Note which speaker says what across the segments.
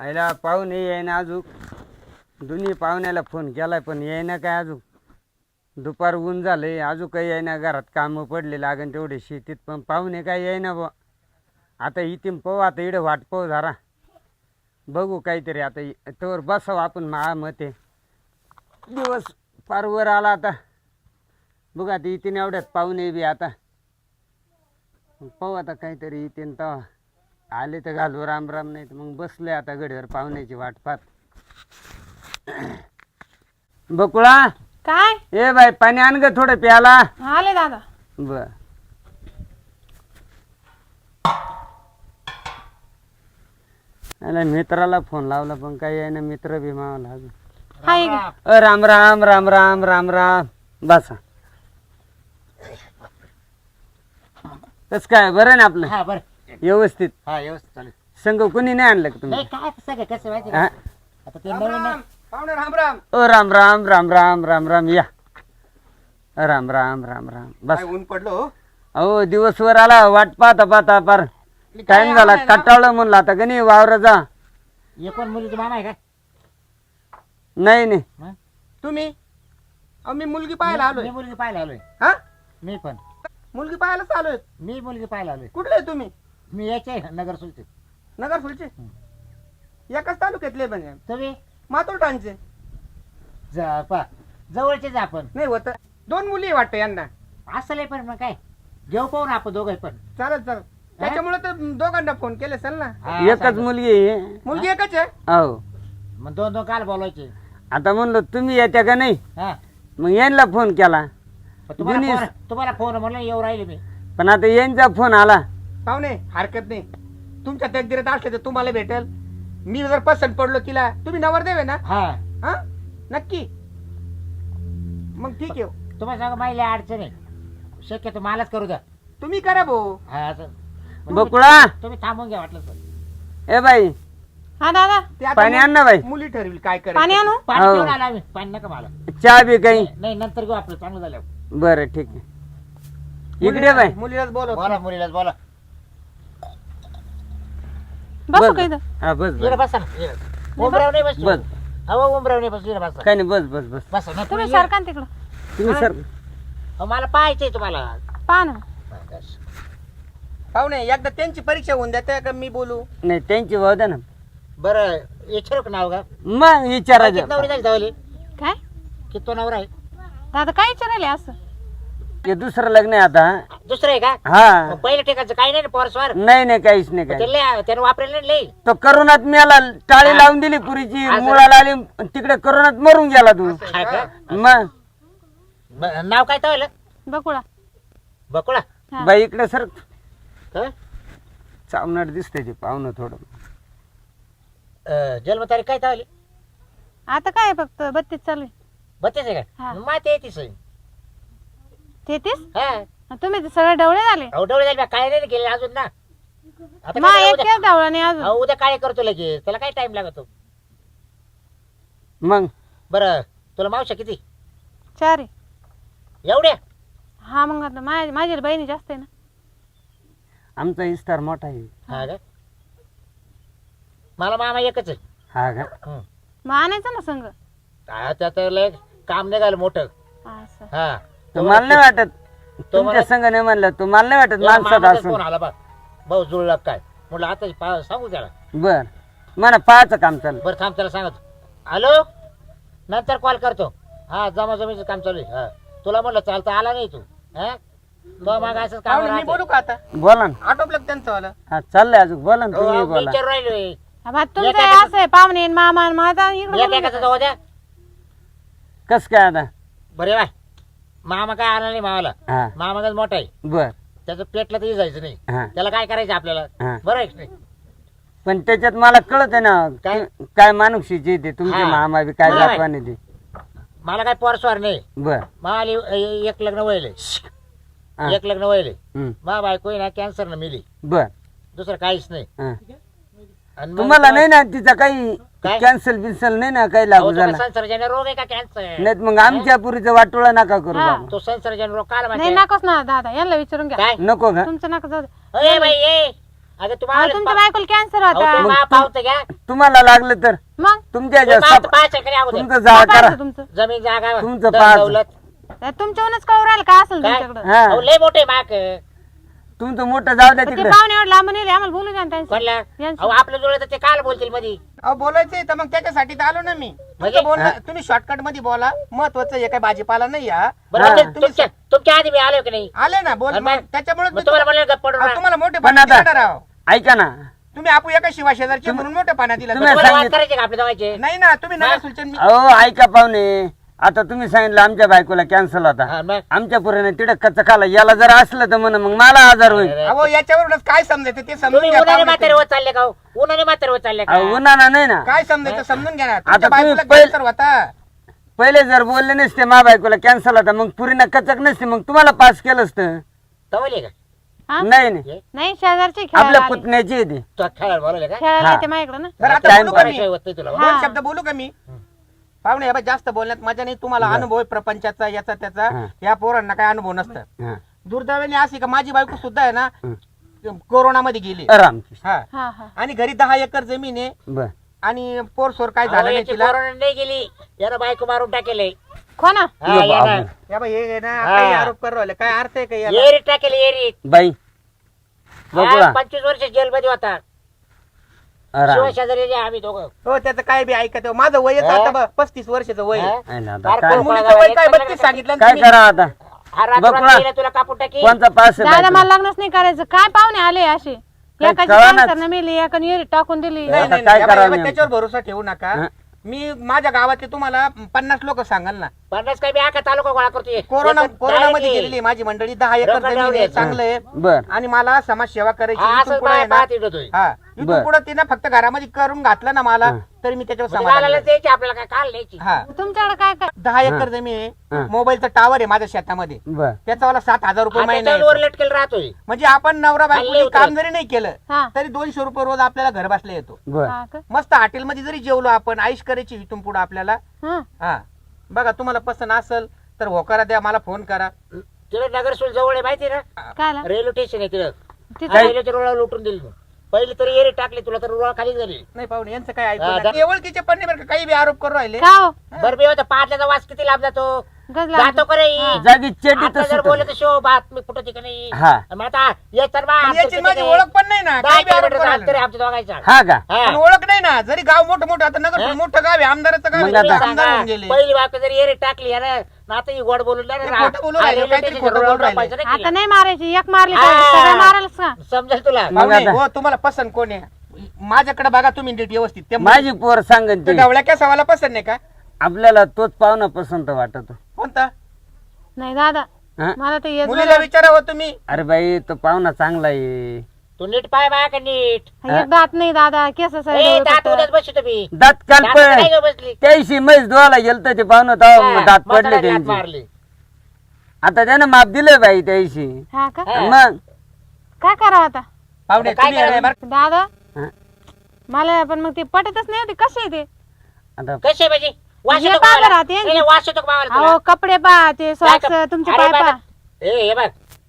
Speaker 1: आईला पाहुणे येईना अजून. दोन्ही पाहुण्याला फोन केलाय पण येईना काय अजून? दुपार ऊन झालंय अजून काही येईना. घरात कामं पडले लागन तेवढे शेतीत पण पाहुणे काय येईना बुवा. आता इथून पाहू आता इडं वाट पाहू जरा. बघू काहीतरी आता. तोवर बसावं आपण मा मते. दिवस फार वर आला आता. बघा आता इथून एवढ्यात पाहुणे बी आता. पाहू आता काहीतरी इथेन तेव्हा. आले तर घालू राम राम नाही तर मग बसले आता गडीवर पाहुण्याची वाट पाहत. बकुळा?
Speaker 2: काय?
Speaker 1: ए बाई पाणी आण ग थोडं प्याला
Speaker 2: आले दादा.
Speaker 1: बर. अरे मित्राला फोन लावला पण काही आहे ना मित्र बी मावला
Speaker 2: हाय.
Speaker 1: अ राम राम राम राम राम राम. बसा. कस काय बरं ना आपलं?
Speaker 3: हा बरं.
Speaker 1: व्यवस्थित.
Speaker 3: हा
Speaker 1: संघ कुणी नाही आणलं का तुम्ही?
Speaker 3: नाही काय कसं काय कसं माहिती
Speaker 1: हा?
Speaker 3: का? आता ते नवीन ना-
Speaker 4: पाहुणे राम राम.
Speaker 1: ओ राम राम राम राम राम राम या. राम राम राम राम. बस.
Speaker 4: काय ऊन पडलो हो?
Speaker 1: अहो दिवसभर आला वाट पाहता पाहता पार. टाइम झाला कटावलं म्हणलं आता का नाही वावर जा.
Speaker 3: एकूण मुलीची मामा आहे का?
Speaker 1: नाही नाही.
Speaker 3: हं?
Speaker 4: तुम्ही? अहो मी मुलगी पाहायला
Speaker 3: मी
Speaker 4: आलोय.
Speaker 3: मुलगी पाहायला आलोय.
Speaker 4: हा?
Speaker 3: मी पण.
Speaker 4: मुलगी पाहायलाच आलोय.
Speaker 3: मी मुलगी पाहायला आलोय.
Speaker 4: कुठले आहे तुम्ही?
Speaker 3: मी याचे नगर सुलते.
Speaker 4: नगर फुलचे एकाच तालुक्यातले म्हणजे
Speaker 3: तुम्ही
Speaker 4: मातोटांचे
Speaker 3: जा पा. जवळचेच आपण.
Speaker 4: नाही होत. दोन मुली वाटतं यांना.
Speaker 3: असं पण मग काय? घेऊ पाहू ना आपण दोघं पण.
Speaker 4: चालत चालत त्याच्यामुळे तर दोघांना फोन केले असेल ना.
Speaker 3: हा,
Speaker 1: एकच. मुलगी आहे.
Speaker 4: मुलगी एकच आहे?
Speaker 1: हो
Speaker 3: मग दोन दोन काल बोलायचे
Speaker 1: आता म्हणलं तुम्ही येत्या का नाही?
Speaker 3: हा.
Speaker 1: मग यांना फोन केला.
Speaker 3: पण तुम्हाला
Speaker 1: दोन्ही-
Speaker 3: फोन तुम्हाला फोन म्हणलं येऊ राहिले मी.
Speaker 1: पण आता यांचा फोन आला.
Speaker 4: पाहुणे हरकत नाही. तुमच्या तकदीरात असले तर तुम्हाला भेटेल. मी जर पसंत पडलो तिला तुम्ही नवर देवे ना?
Speaker 3: हा.
Speaker 4: हा? नक्की. मग ठीक आहे.
Speaker 3: तुम्हाला सांगा माहिती अडचण आहे. शक्यतो मलाच करू द्या.
Speaker 4: तुम्ही करा भाऊ.
Speaker 3: हा असं
Speaker 1: बकुळा
Speaker 3: तुम्ही थांबून घ्या वाटलं तर.
Speaker 1: ए बाई.
Speaker 2: हा दादा.
Speaker 4: ते आता
Speaker 1: पाणी आण ना बाई.
Speaker 4: मुली ठरविल काय
Speaker 2: पाणी
Speaker 4: करायचं
Speaker 2: आणू?
Speaker 3: पाणी
Speaker 1: हो.
Speaker 3: पिऊन आला आम्ही. पाणी नका मला.
Speaker 1: चहा बी काही?
Speaker 3: नाही नंतर घेऊ आपलं. चांगलं झालं
Speaker 1: बरं ठीक आहे. इकडे बाई.
Speaker 4: मुलीलाच बोलव.
Speaker 3: बोला मुलीलाच बोला.
Speaker 2: बसू
Speaker 1: बस.
Speaker 2: का इथं
Speaker 1: हा बस
Speaker 3: इकडे
Speaker 1: बस.
Speaker 3: बसा ना इकडे. उमराव नाही बस
Speaker 1: बस.
Speaker 3: अहो उमराव नाही बस इकडे बसा.
Speaker 1: काही नाही बस बस बस.
Speaker 3: बसा नाही
Speaker 2: तुम्ही
Speaker 3: तुम्ही
Speaker 2: सारखा ना तिकडं.
Speaker 1: तुम्ही सर
Speaker 3: अहो, मला पाहायचंय तुम्हाला.
Speaker 2: पहा ना.
Speaker 4: पाहुणे एकदा त्यांची परीक्षा होऊन द्या का मी बोलू?
Speaker 1: नाही त्यांची भाऊ द्या ना.
Speaker 3: बरं विचारू का नाव का?
Speaker 1: मग विचारायचं.
Speaker 3: नवरी झाली धावली
Speaker 2: काय?
Speaker 3: किती तो नवरा आहे?
Speaker 2: दादा काय विचारायले असं?
Speaker 1: ते दुसरं लग्न आहे आता.
Speaker 3: दुसरं आहे का?
Speaker 1: हा.
Speaker 3: मग पहिल्या ठिकाणचं काही नाही पोरस्वार?
Speaker 1: नाही नाही काहीच नाही काही
Speaker 3: त्यानं वापरेल नाही लई.
Speaker 1: तो करोनात मेला टाळी लावून दिली पुरीची. मुळाला आली तिकडे करोनात मरून गेला तू.
Speaker 3: हा का?
Speaker 1: मग?
Speaker 3: ब- नाव काय तवलं
Speaker 2: बकुळा.
Speaker 3: बकुळा?
Speaker 2: हा.
Speaker 1: बाई इकडे सर.
Speaker 3: हं?
Speaker 1: चावणार दिसतंय ते पाहुणं थोडं.
Speaker 3: अं, जन्मतारीख काय तवली
Speaker 2: आता काय फक्त? बत्तीस चालू आहे.
Speaker 3: बत्तीस आहे
Speaker 2: हा.
Speaker 3: का माते येते सई.
Speaker 2: तेहतीस?
Speaker 3: हा.
Speaker 2: तुम्ही तर सगळे डवळे झाले.
Speaker 3: झाले काय नाही गेले अजून ना. आता
Speaker 2: मा
Speaker 3: काय
Speaker 2: एक
Speaker 3: उद्या
Speaker 2: केस डावळा नाही अजून.
Speaker 3: अहो, उद्या काय करतो लगेच? त्याला काय टाइम लागतो?
Speaker 1: मग?
Speaker 3: बरं तुला मावशा किती?
Speaker 2: चार. आहे
Speaker 3: एवढ्या?
Speaker 2: हा मग आता माझ्या माझी बहिणी जास्त आहे ना.
Speaker 1: आमचा इस्तार मोठा आहे.
Speaker 3: हा. का? मला मामा एकच आहे.
Speaker 1: हा का?
Speaker 3: हं.
Speaker 2: मग आणायचं ना संघ
Speaker 3: हा, त्यात लय काम निघालं मोठं.
Speaker 2: असं.
Speaker 3: हा.
Speaker 1: तो मला नाही वाटत? तुमच्या संघ नाही म्हणलं. तू मला नाही वाटत माणसात असून?
Speaker 3: फोन आला बा? भाऊ जुळला काय? म्हटलं आता पा- सांगू त्याला.
Speaker 1: बर. मला पाहायचं काम चालू
Speaker 3: बरं थांब त्याला सांगतो. हॅलो? नंतर कॉल करतो. हा जमा जमीचं काम चालू आहे. हा. तुला म्हटलं चालतं आला नाही तू. हा? तो मग असंच काम
Speaker 4: मी बोलू का आता?
Speaker 1: बोला ना.
Speaker 4: आटोपलं त्यांचं वाला.
Speaker 1: हा चाललंय अजून. बोला ना तुम्ही बोला.
Speaker 3: विचार
Speaker 2: तुमचं हे असं आहे पाहुणे आणि मामा आणि माझा इकडे
Speaker 3: एक एकाचं जाऊ द्या?
Speaker 1: कस काय आता?
Speaker 3: बरे बाय. मामा काय आला नाही मामाला
Speaker 1: हा.
Speaker 3: मामा काय मोठा आहे.
Speaker 1: बर.
Speaker 3: त्याचं पेटलं तरी जायचं नाही.
Speaker 1: हा.
Speaker 3: त्याला काय करायचं आपल्याला?
Speaker 1: हा.
Speaker 3: बरं आहे की नाही?
Speaker 1: पण त्याच्यात मला कळत आहे ना
Speaker 3: काय?
Speaker 1: की- काय मानुक्षीची ते तुमचे
Speaker 3: हा.
Speaker 1: मामा बी काय
Speaker 3: बरोबर.
Speaker 1: दाखवाने ते.
Speaker 3: मला काय पोरस्वार नाही.
Speaker 1: बर.
Speaker 3: मला एक लग्न वळले
Speaker 1: हा.
Speaker 3: एक लग्न वळले
Speaker 1: हम्म.
Speaker 3: मा बायको आहे ना कॅन्सर न मिली.
Speaker 1: बर.
Speaker 3: दुसरं काहीच नाही.
Speaker 1: हा.
Speaker 3: आणि मग
Speaker 1: तुम्हाला नाही ना तिचा काही
Speaker 3: काय?
Speaker 1: कॅन्सल बिन्सल नाही ना काही
Speaker 3: अहो,
Speaker 1: लागू
Speaker 3: तुला
Speaker 1: झाला.
Speaker 3: संसर्जन्य रोग आहे का कॅन्सर
Speaker 1: नाही मग आमच्या पुरीचं वाटोळा नका करू
Speaker 2: हा.
Speaker 1: बाबा.
Speaker 3: तो संसर्जन्य रोग काल
Speaker 2: नाही
Speaker 3: माहिती
Speaker 2: नकोच ना दादा यांना विचारून घ्या.
Speaker 3: काय?
Speaker 1: नको का?
Speaker 2: तुमचं नका जाऊ दे.
Speaker 3: अरे बाई ए अगं
Speaker 2: अहो,
Speaker 3: तुम्हाला
Speaker 2: तुमच्या बायकोला कॅन्सर
Speaker 3: पावतं घ्या.
Speaker 1: तुम्हाला लागलं तर
Speaker 2: मग?
Speaker 1: तुमच्या ज्या सप-
Speaker 3: का नाही अगोदर?
Speaker 1: तुमचं
Speaker 2: काय
Speaker 1: करा.
Speaker 2: तुमचं.
Speaker 3: जमीन जागा
Speaker 1: तुमचं.
Speaker 3: दौलत.
Speaker 2: तुमच्याहूनच कळू राहिलं काय असेल
Speaker 3: काय?
Speaker 2: तुमच्याकडं?
Speaker 1: हा.
Speaker 3: अहो, लय मोठे माक.
Speaker 1: तुमचं मोठं जाऊ द्या
Speaker 2: ते
Speaker 1: तिकडे
Speaker 2: पाहुणे एवढं लांबून येले आम्हाला बोलू द्या ना त्यांचं
Speaker 3: म्हणलं
Speaker 2: यांचं.
Speaker 3: अहो आपलं जुळलं तर ते काल बोलतील मध्ये
Speaker 4: अहो बोलायचंय तर मग त्याच्यासाठी तर आलो ना मी
Speaker 3: म्हणजे?
Speaker 4: तुमचं बोलणं तुम्ही शॉर्टकटमध्ये बोला महत्वाचं हे काय भाजीपाला नाही हा
Speaker 3: बरं
Speaker 1: हा.
Speaker 3: म्हणजे तुमच्या तुमच्या आधी मी आलो की नाही
Speaker 4: आले ना बोल
Speaker 3: मग?
Speaker 4: त्याच्यामुळे
Speaker 3: मग तुम्हाला म्हणलं गप्प.
Speaker 4: तुम्हाला मोठे
Speaker 1: पण
Speaker 4: पाण्यात
Speaker 1: आता-
Speaker 4: राव
Speaker 1: ऐका ना
Speaker 4: तुम्ही आपू एका शिवा शेजारचे म्हणून मोठे पाण्यात दिला
Speaker 1: तुम्ही-
Speaker 3: तुम्हाला वाद
Speaker 1: सांगितलं.
Speaker 3: करायचे का आपल्या दोघांचे
Speaker 4: नाही ना तुम्ही
Speaker 3: हा?
Speaker 4: नका सुलचन मी
Speaker 1: अहो ऐका पाहुणे आता तुम्ही सांगितलं आमच्या बायकोला कॅन्सल होता.
Speaker 3: हा, मग?
Speaker 1: आमच्या पुराने तिडक कच्चं खाला याला जर असलं तर म्हण मग मला आजार होईल.
Speaker 4: अहो याच्यावरूनच काय समजायचं? ते समजून
Speaker 3: तुम्ही
Speaker 4: घ्या
Speaker 3: उन्हाने
Speaker 4: पाहुणे
Speaker 3: म्हातारे
Speaker 4: तुम्ही.
Speaker 3: होत चालले का हो? उन्हाने म्हातारे होत चालले का?
Speaker 1: अहो, उन्हाळा नाही ना.
Speaker 4: काय समजायचं? समजून घ्या ना. तुमच्या
Speaker 1: तुम्ही
Speaker 4: बायकोला
Speaker 1: पहिले-
Speaker 4: कॅन्सर होता.
Speaker 1: पहिले जर बोलले नसते मा बायकोला कॅन्सल होता मग पुरीनं कचक नसते मग तुम्हाला पास केलं असतं?
Speaker 3: तवले का?
Speaker 2: हा?
Speaker 1: नाही नाही.
Speaker 2: नाही शेजारचे
Speaker 1: आपल्या
Speaker 2: आले.
Speaker 1: पुतण्याची आहे ती.
Speaker 3: तो खेळायला बोलवले का?
Speaker 2: खेळायला
Speaker 1: हा.
Speaker 2: येते माझ्याकडे ना.
Speaker 4: बरं आता
Speaker 1: Time
Speaker 4: बोलू का मी?
Speaker 3: बऱ्याचशा होत नाही तुला.
Speaker 2: हा.
Speaker 4: दोन शब्द बोलू का मी? पाहुणे हे बघ, जास्त बोलण्यात मजा नाही. तुम्हाला अनुभव आहे प्रपंचाचा याचा त्याचा.
Speaker 1: हा.
Speaker 4: या पोरांना काय अनुभव नसतं.
Speaker 1: हा.
Speaker 4: दुर्दैवाने अशी का माझी बायको सुद्धा आहे ना कोरोना मध्ये गेली.
Speaker 1: रामकृष्ण.
Speaker 4: हा.
Speaker 2: हा हा.
Speaker 4: आणि घरी दहा एकर जमीन आहे.
Speaker 1: बर.
Speaker 4: आणि पोर सोर काय
Speaker 3: अहो,
Speaker 4: झालं नाही
Speaker 3: याची
Speaker 4: तिला?
Speaker 3: कोरोना नाही गेली. यानं बायको मारून टाकेले.
Speaker 2: कोणा
Speaker 3: हा,
Speaker 1: यो
Speaker 3: यानं.
Speaker 1: बाबू.
Speaker 4: या बाई, हे ना
Speaker 3: हा.
Speaker 4: काही आरोप करू राहिले. काय अर्थ आहे का याला?
Speaker 3: एरीत टाकेले एरीत
Speaker 1: बाई बघूया
Speaker 3: हा, पंचवीस वर्ष जेलमध्ये होता. आम्ही दोघं
Speaker 4: हो त्याचं काय बी ऐकत आहे. माझं वय
Speaker 3: हा?
Speaker 4: आता पस्तीस वर्षाचं वय आहे.
Speaker 3: हा?
Speaker 1: आहे ना आता
Speaker 3: फार
Speaker 1: काय
Speaker 3: कोण-
Speaker 4: मुलीचं वय काय बत्तीस सांगितलं ना
Speaker 1: काय
Speaker 4: तुम्ही?
Speaker 1: करा आता
Speaker 3: हा रात्र तुला कापून टाकी
Speaker 1: कोणचा पास आहे
Speaker 2: दादा? मला लग्नच नाही करायचं काय पाहुणे आले असे
Speaker 1: काय
Speaker 2: एकाची
Speaker 1: कळेनाच.
Speaker 2: कॅन्सर मेली एकाने येरी टाकून दिली
Speaker 4: नाही
Speaker 1: आता
Speaker 4: नाही
Speaker 1: काय
Speaker 4: नाही. या बाई,
Speaker 1: करावं
Speaker 4: या बाई,
Speaker 1: नेमकं?
Speaker 4: त्याच्यावर भरोसा ठेवू नका
Speaker 1: हा?
Speaker 4: मी माझ्या गावातले तुम्हाला पन्नास लोक सांगाल ना
Speaker 3: पन्नास काय मी आका तालुका गोळा करतोय
Speaker 4: कोरोना
Speaker 3: एकच
Speaker 4: कोरोना मध्ये
Speaker 3: direct
Speaker 4: गेलेली आहे माझी मंडळी दहा एकर
Speaker 3: रगड
Speaker 4: जमीन आहे
Speaker 3: लावली.
Speaker 4: चांगलं आहे
Speaker 1: बर
Speaker 4: आणि मला समाज सेवा करायची
Speaker 3: हा,
Speaker 4: इथून
Speaker 3: असंच
Speaker 4: पुढे आहे
Speaker 3: बाय
Speaker 4: ना
Speaker 3: पाहत येतोय
Speaker 4: हा
Speaker 1: बर.
Speaker 4: पुढे तिनं फक्त घरामध्ये करून घातलं ना मला
Speaker 1: हा.
Speaker 4: तरी मी त्याच्यावर
Speaker 3: म्हणजे
Speaker 4: समाधान
Speaker 3: घालायला
Speaker 4: आहे.
Speaker 3: द्यायची आपल्याला काय काल द्यायची
Speaker 4: हा
Speaker 2: तुमच्याकडे काय काय
Speaker 4: दहा एकर. जमीन
Speaker 1: हा.
Speaker 4: आहे मोबाईलचा टावर आहे माझ्या शेतामध्ये
Speaker 1: बर
Speaker 4: त्याचा मला सात हजार रुपये महिना.
Speaker 3: लटकेल राहतोय
Speaker 4: म्हणजे आपण नवरा बायको
Speaker 3: उतरत.
Speaker 4: काम जरी नाही केलं
Speaker 2: हा
Speaker 4: तरी दोनशे रुपये रोज आपल्याला घर बसल्या येतो
Speaker 1: बर
Speaker 2: हा का?
Speaker 4: मस्त हॉटेलमध्ये जरी जेवलो आपण आईश करायची इथून पुढे आपल्याला
Speaker 2: हा.
Speaker 4: हा बघा तुम्हाला पसंत असेल तर होकारा द्या मला फोन करा
Speaker 3: तिला नगरसूल जवळ आहे माहिती ना
Speaker 2: काय आला?
Speaker 3: रेल्वे स्टेशन आहे तिथं रेल्वेच्या रुळावर लुटून दिली पहिले तरी एरी टाकली तुला तर रुळा खाली झाली
Speaker 4: नाही पाहुणे यांचं काय
Speaker 3: हा,
Speaker 4: ऐकू
Speaker 3: जा.
Speaker 4: पण नाही बरं का, काही बी आरोप करू राहिले.
Speaker 2: का हो.
Speaker 3: बरं मी होता पाटल्याचा वास किती लांब जातो?
Speaker 2: गजला
Speaker 3: जातो करे.
Speaker 1: जागी चेटी
Speaker 3: आता जर बोललं तर शो बातमी फुटत का नाही.
Speaker 1: हा.
Speaker 3: मग आता ये तर बा,
Speaker 4: पण
Speaker 3: आमचं
Speaker 4: याची
Speaker 3: किती
Speaker 4: माझी
Speaker 3: काय?
Speaker 4: ओळख पण नाही ना. बी आरोप
Speaker 3: आमच्या दोघांचा.
Speaker 1: हा का?
Speaker 3: हा.
Speaker 4: पण ओळख नाही ना. जरी गाव मोठं मोठं आता नगर? मोठं गाव आहे. आमदाराचं गाव
Speaker 1: मग
Speaker 4: आहे,
Speaker 1: आता-
Speaker 4: आमदार होऊन गेले.
Speaker 3: पहिली बाप जरी एरी टाकली आता ही गोड बोलून
Speaker 4: ते खोटं बोलून राहिले, काहीतरी खोटं बोलून राहिले.
Speaker 2: आता नाही मारायची. एक मारली
Speaker 3: हा.
Speaker 2: मारायलाच का?
Speaker 3: समजेल तुला.
Speaker 1: मग
Speaker 4: पाहुणे,
Speaker 1: आता-
Speaker 4: हो तुम्हाला पसंत कोण आहे? माझ्याकडे बघा तुम्ही नीट व्यवस्थित. ते
Speaker 1: माझी पोर सांगन
Speaker 4: ते
Speaker 1: ती.
Speaker 4: ढवळ्या केसावाला पसंत नाही का?
Speaker 1: आपल्याला तोच पाहुणा पसंत वाटत.
Speaker 4: कोणता?
Speaker 2: नाही दादा.
Speaker 1: हा?
Speaker 2: मला तर येत
Speaker 4: मुलीला विचारावं तुम्ही.
Speaker 1: अरे बाई तो पाहुणा चांगला आहे.
Speaker 3: तू नीट पाय बाय का नीट
Speaker 2: एक दात नाही दादा. केस
Speaker 3: ए, दात उद्याच बसू तुम्ही.
Speaker 1: दात काल
Speaker 3: दात
Speaker 1: पड
Speaker 3: काय गं बसली.
Speaker 1: त्याशी म्हैस धुवायला गेलं तर ते पाहुणं तेव्हा
Speaker 3: हा,
Speaker 1: दात पडले त्यांची.
Speaker 3: मारली.
Speaker 1: आता त्यानं माप दिलं बाई त्याशी
Speaker 2: हा का?
Speaker 3: हा.
Speaker 1: मग?
Speaker 2: काय करावं आता?
Speaker 4: पाहुणे
Speaker 3: काय
Speaker 4: तुम्ही आहे
Speaker 2: दादा?
Speaker 1: हा.
Speaker 2: मला पण मग ते पटतच नाही होते. कसे ते?
Speaker 1: आता
Speaker 3: कसे म्हणजे? वास येतो
Speaker 2: पहा
Speaker 3: का
Speaker 2: बरं,
Speaker 3: मला?
Speaker 2: ते-
Speaker 3: नाही, नाही, वास येतो का मावाला
Speaker 2: अहो
Speaker 3: तुला?
Speaker 2: कपडे पा ते
Speaker 3: काय
Speaker 2: सॉक्स तुमचे
Speaker 3: अरे
Speaker 2: पाय
Speaker 3: बाबा, ए हे बघ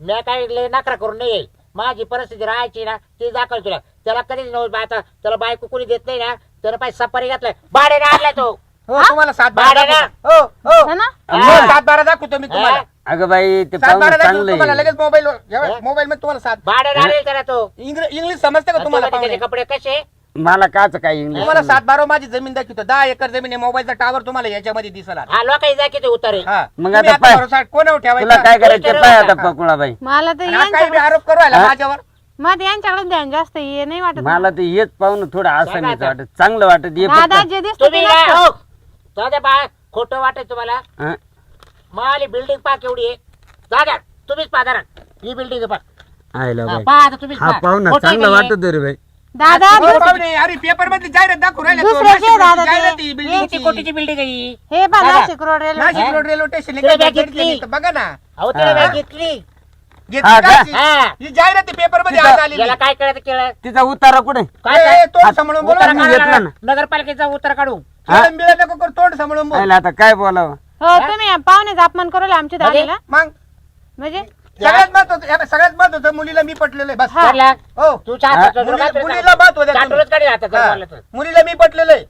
Speaker 3: मी काय लय नखरा करून नाही माझी परिस्थिती राहायची ना ती दाखल तुला. त्याला कधीच नव्हतं आता त्याला बायको कोणी देत नाही ना त्याला पाय सफारी घातलाय. भाड्याने आणलाय तो.
Speaker 4: हो तुम्हाला सात बारा? दाखवतो. हो हो.
Speaker 2: है ना?
Speaker 4: हो, सात बारा दाखवतो मी तुम्हाला.
Speaker 3: हा?
Speaker 1: अगं बाई ते
Speaker 4: सात
Speaker 1: पाहुणं
Speaker 4: बारा दाखवतो
Speaker 1: चांगलं
Speaker 4: तुम्हाला.
Speaker 1: आहे
Speaker 4: लगेच मोबाईल
Speaker 3: हा?
Speaker 4: मोबाईल मध्ये तुम्हाला सात.
Speaker 3: भाड्याने आणेल त्याला तो.
Speaker 4: इंग्र- इंग्लिश समजते का तुम्हाला
Speaker 3: तुला त्याचे
Speaker 4: पाहुणे?
Speaker 3: कपडे कसे?
Speaker 1: मला काच काय इंग्लिश
Speaker 4: तुम्हाला सात बारा माझी जमीन दाखवतो. दहा एकर जमीन आहे. मोबाईलचा टावर तुम्हाला याच्यामध्ये दिसला
Speaker 3: हा लोकांनी जा किती उतारे.
Speaker 4: हा.
Speaker 1: मग आता पाय.
Speaker 4: कोणावर
Speaker 1: तुला
Speaker 4: ठेवायचा
Speaker 1: काय करायचं? पाय आता
Speaker 4: टाका.
Speaker 1: पकुळा बाई
Speaker 2: मला तर
Speaker 4: आणि काही बी आरोप करू राहिला? माझ्यावर?
Speaker 2: मला यांच्याकडे ध्यान जास्त ये नाही वाटत
Speaker 1: मला. ते हेच पाहुणं थोडं
Speaker 3: आता.
Speaker 1: वाटत. चांगलं वाटत. ये
Speaker 2: दादा
Speaker 1: फक्त
Speaker 2: जे दिसतं
Speaker 3: तुम्ही
Speaker 2: ते
Speaker 3: काय
Speaker 2: नसतं.
Speaker 3: हो. बा खोटं वाटत तुम्हाला.
Speaker 1: हा?
Speaker 3: माली बिल्डिंग पा केवढी आहे. दादा तुम्हीच पा जरा ही बिल्डिंग पा
Speaker 1: आयला बाई.
Speaker 3: पहा आता तुम्हीच
Speaker 1: हा
Speaker 3: पहा.
Speaker 1: पाहुणा
Speaker 3: खोटं
Speaker 1: चांगला
Speaker 3: नाहीये.
Speaker 1: वाटत रे बाई.
Speaker 2: दादा
Speaker 4: हो,
Speaker 2: दुस-
Speaker 4: पाहुणे, अरे पेपरमध्ये जाहिरात दाखवू राहिले
Speaker 2: दुसऱ्याचे दादा ते.
Speaker 4: जाहिराती बिल्डिंग
Speaker 3: किती कोटीची बिल्डिंग आहे ही?
Speaker 2: हे बघा
Speaker 3: दादा.
Speaker 2: Nashik road railway
Speaker 4: Nashik road railway station
Speaker 3: तिला बॅग घेतली.
Speaker 4: बघा ना
Speaker 3: अहो तिला. बॅग घेतली
Speaker 4: घेतली
Speaker 1: हा
Speaker 4: का?
Speaker 1: का?
Speaker 3: हा
Speaker 4: ही जाहिराती
Speaker 1: पेपरमध्ये
Speaker 4: आज आलेली
Speaker 3: याला काय केलं
Speaker 1: तिचा उतारा कुठे
Speaker 3: काय
Speaker 4: ए,
Speaker 3: काय?
Speaker 4: ए, तोंड
Speaker 1: हात-
Speaker 4: सांभाळून बोला
Speaker 3: उतारा
Speaker 1: मी
Speaker 4: ना.
Speaker 1: घेतला
Speaker 3: काढायला
Speaker 1: ना.
Speaker 3: नगरपालिकेचा उतारा काढू
Speaker 1: हा?
Speaker 4: खेळून बिळून नको करू, तोंड सांभाळून बोल
Speaker 1: आता काय बोलावं
Speaker 2: हो तुम्ही पाहुण्याचा अपमान करू आमच्या
Speaker 3: म्हणजे?
Speaker 2: दादाला
Speaker 4: मग
Speaker 2: म्हणजे
Speaker 4: सगळ्यात महत्वाचं हे बघ, सगळ्यात महत्वाचं मुलीला मी पटलेलं आहे बस
Speaker 3: चालला.
Speaker 4: हो
Speaker 3: तू
Speaker 1: हा,
Speaker 4: मुली- मुलीला
Speaker 3: चाटूनच
Speaker 4: हा.
Speaker 3: बोललं तर.
Speaker 4: मुलीला मी पटलेलं आहे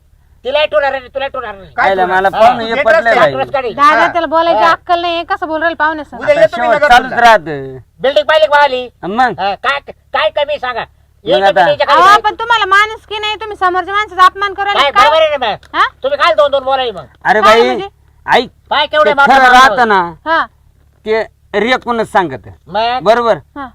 Speaker 3: तिला ठेवणार नाही तुला ठेवणार नाही
Speaker 4: काय
Speaker 1: पाहिलं
Speaker 4: तुला?
Speaker 1: मला
Speaker 3: हा,
Speaker 1: पाहून
Speaker 4: तू
Speaker 1: हे
Speaker 4: देत
Speaker 1: पटलं
Speaker 4: असते,
Speaker 1: बाई
Speaker 3: चाटूनच काढी
Speaker 2: दादा
Speaker 4: हा.
Speaker 2: त्याला बोलायची
Speaker 3: हा.
Speaker 2: अक्कल नाही कसं बोल राहील पाहुणे सांग
Speaker 4: उद्या
Speaker 1: आता
Speaker 4: येतो मी
Speaker 1: शेवट
Speaker 4: नगरला.
Speaker 1: चालूच राहत
Speaker 3: बिल्डिंग पाहिली का आली
Speaker 1: मग
Speaker 3: काय काय कमी सांगा
Speaker 1: मग
Speaker 3: याच्या
Speaker 1: आता-
Speaker 3: बिल्डिंगच्या खाली
Speaker 2: अहो
Speaker 3: काय?
Speaker 2: पण तुम्हाला माणूस की नाही तुम्ही समोरच्या माणसाचा अपमान
Speaker 3: काय
Speaker 2: करायला
Speaker 3: बरोबर
Speaker 2: काय
Speaker 3: आहे ना मग
Speaker 2: हा
Speaker 3: तुम्ही काय दोन दोन बोलाय मग
Speaker 1: अरे
Speaker 2: काय
Speaker 1: बाई
Speaker 2: म्हणजे?
Speaker 1: ऐक
Speaker 3: काय
Speaker 1: ते
Speaker 3: केवढे
Speaker 1: खरं. राहत ना
Speaker 2: हा
Speaker 1: ते रेकूनच सांगत?
Speaker 3: मग?
Speaker 1: बरोबर?
Speaker 2: हा.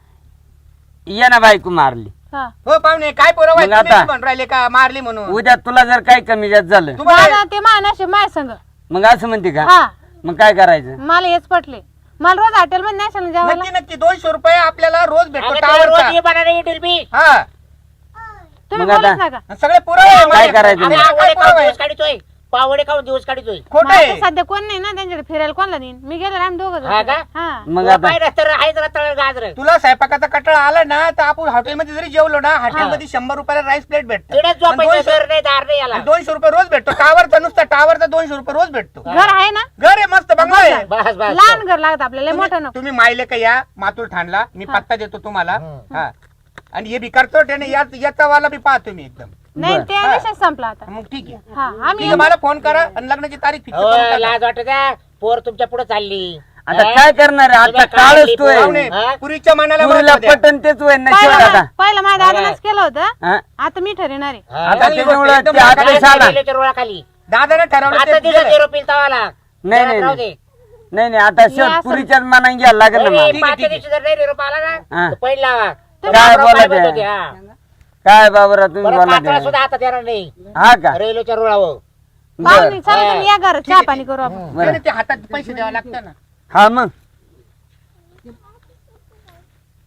Speaker 1: ये ना बायको मारली.
Speaker 2: हा.
Speaker 4: हो पाहुणे काय पोरं
Speaker 1: मग
Speaker 4: तुम्ही
Speaker 1: आता?
Speaker 4: म्हणून राहिले का मारली म्हणून?
Speaker 1: उद्या तुला जर काही कमी जास्त झालं.
Speaker 4: तुम्हाला
Speaker 2: ते मानाशी माय संग.
Speaker 1: मग असं म्हणते का?
Speaker 2: हा.
Speaker 1: मग काय करायचं?
Speaker 2: मला हेच पटले. मला रोज हॉटेल मध्ये नाही सांग जेवायला.
Speaker 4: नक्की नक्की. दोनशे रुपये आपल्याला रोज भेटतो
Speaker 3: अगं रोज
Speaker 4: टावरचा.
Speaker 3: येतील मी.
Speaker 4: हा.
Speaker 2: तुम्ही
Speaker 1: मग आता-
Speaker 2: बोलत नका.
Speaker 4: सगळे पुरावे
Speaker 1: काय करायचं
Speaker 3: आम्ही काढतोय. पावडे खाऊन दिवस काढतोय.
Speaker 4: खोट
Speaker 2: सध्या कोण नाही ना त्यांच्याकडे फिरायला कोणला देईन मी गेले आम्ही दोघं
Speaker 3: हा का?
Speaker 2: हा.
Speaker 1: मग आता
Speaker 3: आहेच गाजर.
Speaker 4: तुला स्वयंपाकाचा कटाळा आला ना तर आपण हॉटेलमध्ये जरी जेवलो ना हॉटेलमध्ये शंभर रुपयाला राईस प्लेट भेटत.
Speaker 3: तिकडेच झोपायचं घर नाही दार नाही याला.
Speaker 4: दोनशे रुपये रोज भेटतो. टावरचा नुसता टावरचा दोनशे रुपये रोज भेटतो.
Speaker 2: घर आहे ना?
Speaker 4: घर आहे मस्त बंगला आहे.
Speaker 3: बस बस
Speaker 2: लहान घर लागत आपल्याला लय मोठं
Speaker 4: तुम्ही-
Speaker 2: नको.
Speaker 4: तुम्ही मायले का या? मातूर ठाणला. मी पत्ता देतो तुम्हाला. हा. आणि हे बी करतो त्याने याचा वाला बी पाहतो मी एकदम.
Speaker 2: नाही. ते
Speaker 4: हा.
Speaker 2: विषय संपला आता
Speaker 4: मग ठीक आहे
Speaker 2: हा
Speaker 4: ठीक
Speaker 2: आम्ही
Speaker 4: आहे मला फोन करा आणि लग्नाची तारीख टाका.
Speaker 3: लाज वाटत द्या पोर तुमच्यापुढे चालली
Speaker 1: आता? काय करणार आहे? आता
Speaker 3: तुला काय
Speaker 1: काळच
Speaker 3: लिप
Speaker 1: तोय
Speaker 4: पाहुणे,
Speaker 3: हा?
Speaker 4: पुरीच्या मनाला द्या.
Speaker 1: पटन तेच होईल ना
Speaker 2: पहिलं मा- पहिलं माझ्या दादानंच केलं होतं
Speaker 1: हा?
Speaker 2: आता मी ठरवणार आहे
Speaker 3: हा.
Speaker 1: आता
Speaker 4: चांगली
Speaker 1: त्याच्यामुळं
Speaker 4: गोष्ट, एकदम
Speaker 1: ते
Speaker 3: रुळाखाली
Speaker 4: दादाने ठरवलं ते दिलं.
Speaker 3: तवाला
Speaker 1: नाही, नाही,
Speaker 3: राहू
Speaker 1: नाही.
Speaker 3: दे
Speaker 1: नाही नाही आता शेवट
Speaker 2: असं-
Speaker 1: पुरीच्याच मनाने घ्यायला लागेल ना
Speaker 3: नाही,
Speaker 1: मला
Speaker 4: ठीक आहे,
Speaker 3: पाचच्या
Speaker 4: ठीक आहे.
Speaker 3: दिवशी जर नाही आला
Speaker 1: हा.
Speaker 3: ना तर पहिला लावा तर
Speaker 1: काय बोलत
Speaker 3: हा.
Speaker 1: काय बाबरा तुम्ही बोला
Speaker 3: सुद्धा आता देणार नाही.
Speaker 1: हा का?
Speaker 3: रेल्वेच्या रुळावर.
Speaker 2: पाहुणे
Speaker 1: बर
Speaker 2: चला तुम्ही या घर चहा पाणी करू आपण.
Speaker 4: नाही,
Speaker 1: बरं.
Speaker 4: नाही, ते हातात पैसे द्यावे लागतात ना.
Speaker 1: हा मग.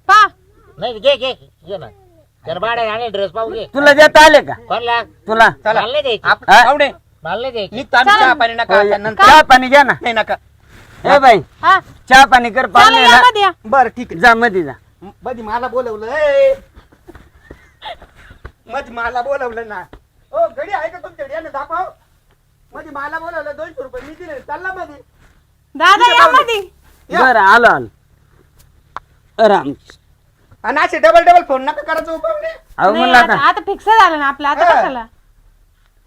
Speaker 2: पा.
Speaker 3: नाही घे घे घे ना. त्याला भाडे आणि ड्रेस पाहू घे.
Speaker 1: तुला देता आले का?
Speaker 3: कोणला
Speaker 1: तुला.
Speaker 4: चला
Speaker 3: मला नाही द्यायची.
Speaker 4: आप-
Speaker 1: हा?
Speaker 4: पाहुणे
Speaker 3: मला नाही द्यायची.
Speaker 4: निघतो आम्ही
Speaker 2: चला.
Speaker 4: चहा पाणी नका आता नंतर
Speaker 1: चहा पाणी घ्या ना.
Speaker 4: नाही नका.
Speaker 1: ए बाई
Speaker 2: हा.
Speaker 1: चहा पाणी कर
Speaker 2: चला
Speaker 1: पाहुणे
Speaker 2: या
Speaker 1: ना
Speaker 2: मध्ये या.
Speaker 4: बरं ठीक
Speaker 1: जा मध्ये जा.
Speaker 4: आहे मधी मला बोलवलं ए. मधी मला बोलवलं ना. ओ घडी आहे का तुमच्याकडे या ना दाखव. मधी मला बोलवलं दोनशे रुपये मी दिले. चालला मध्ये
Speaker 2: दादा या मध्ये
Speaker 4: या.
Speaker 1: बर आलो आलो. राम
Speaker 4: आणि असे डबल डबल फोन नका करायचं उपाय नाही
Speaker 1: अहो
Speaker 2: नाही,
Speaker 1: म्हणलं
Speaker 2: आता
Speaker 1: आता
Speaker 2: आता फिक्स झालं ना आपलं. आता
Speaker 4: हा.
Speaker 2: कशाला?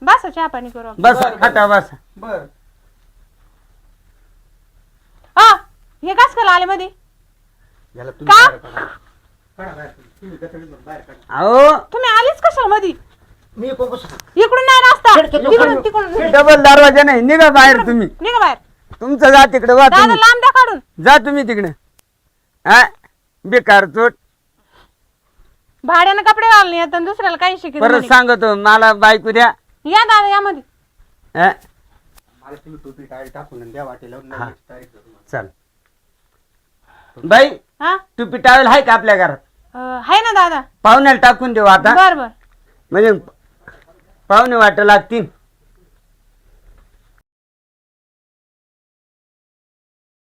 Speaker 2: बस चहा पाणी करू आपण.
Speaker 1: बस खाटा बस.
Speaker 4: बर.
Speaker 2: हा हे कस केलं आले मध्ये
Speaker 4: याला. तुम्ही.
Speaker 2: अहो. तुम्ही आलीच कशाला मध्ये
Speaker 3: मी
Speaker 2: इकडून नाही रस्ता.
Speaker 3: खिडकीतून
Speaker 2: तिकडून. तिकडून
Speaker 1: डबल दरवाजा नाही. निघा बाहेर तुम्ही.
Speaker 2: निघा बाहेर.
Speaker 1: तुमचं जा तिकडे वा
Speaker 2: दादा
Speaker 1: तुम्ही.
Speaker 2: लांब द्या काढून.
Speaker 1: जा तुम्ही तिकडे. हा? बेकार चोट.
Speaker 2: भाड्यानं कपडे घालून येतात आणि दुसऱ्याला काही शिकत
Speaker 1: परत सांगतो. मला बायको द्या.
Speaker 2: या दादा या मध्ये
Speaker 1: हा?
Speaker 4: मला तुम्ही टोपी टाळी टाकून आणि द्या वाटेला.
Speaker 1: हा. चल. बाई
Speaker 2: हा?
Speaker 1: तू पिटावेल आहे का आपल्या घरात?
Speaker 2: अं, हाय ना दादा.
Speaker 1: पाहुण्याला टाकून देऊ आता.
Speaker 2: बर बर.
Speaker 1: म्हणजे पाहुणे वाट लागतील.